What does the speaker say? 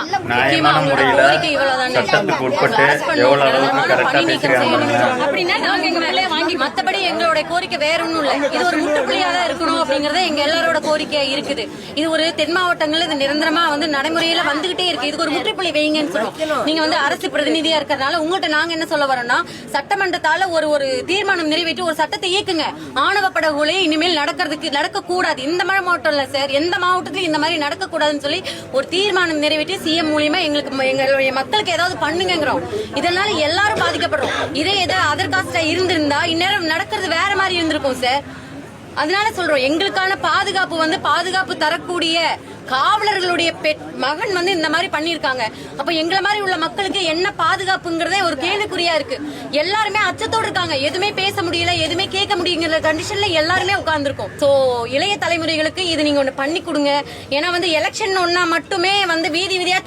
நியாயமான முக்கியமா அவங்களோட முறையில கோரிக்கை. சட்டத்துக்கு உட்பட்டு அளவுக்கு அப்படின்னா வேலையை வாங்கி எங்களுடைய கோரிக்கை வேற ஒண்ணும் இல்ல. இது ஒரு முற்றுப்புள்ளியா தான் இருக்கணும் அப்படிங்கறத எங்க எல்லாரோட இருக்குது. இது ஒரு தென் மாவட்டங்கள்ல இது நிரந்தரமா வந்து நடைமுறையில வந்துகிட்டே இருக்கு. இதுக்கு ஒரு முற்றுப்புள்ளி வைங்கன்னு சொல்றோம். நீங்க வந்து அரசு பிரதிநிதியா இருக்கறதுனால உங்ககிட்ட நாங்க என்ன சொல்ல வரோம்னா சட்டமன்றத்தால ஒரு ஒரு தீர்மானம் நிறைவேற்றி ஒரு சட்டத்தை இயக்குங்க. ஆணவ படுகொலை இனிமேல் நடக்கிறதுக்கு நடக்க கூடாது இந்த மழை மாவட்டம் இல்ல சார் எந்த மாவட்டத்திலும் இந்த மாதிரி நடக்க கூடாதுன்னு சொல்லி ஒரு தீர்மானம் நிறைவேற்றி சிஎம் மூலியமா எங்களுக்கு எங்களுடைய மக்களுக்கு ஏதாவது பண்ணுங்கிறோம் இதனால எல்லாரும் பாதிக்கப்படுறோம். இதே ஏதாவது அதர் காஸ்டா இருந்திருந்தா இந்நேரம் நடக்கிறது வேற மாதிரி இருந்திருக்கும் சார் அதனால சொல்றோம் எங்களுக்கான பாதுகாப்பு வந்து பாதுகாப்பு தரக்கூடிய காவலர்களுடைய பெட் மகன் வந்து இந்த மாதிரி பண்ணிருக்காங்க அப்ப எங்களை மாதிரி உள்ள மக்களுக்கு என்ன பாதுகாப்புங்கிறதே ஒரு கேள்விக்குறியா இருக்கு. எல்லாருமே அச்சத்தோடு இருக்காங்க. எதுவுமே பேச முடியல எதுவுமே கேட்க முடியுங்கிற கண்டிஷன்ல எல்லாருமே உட்கார்ந்துருக்கோம். சோ இளைய தலைமுறைகளுக்கு இது நீங்க ஒண்ணு பண்ணி கொடுங்க. ஏன்னா வந்து எலெக்ஷன் ஒன்னா மட்டுமே வந்து வீதி வீதியா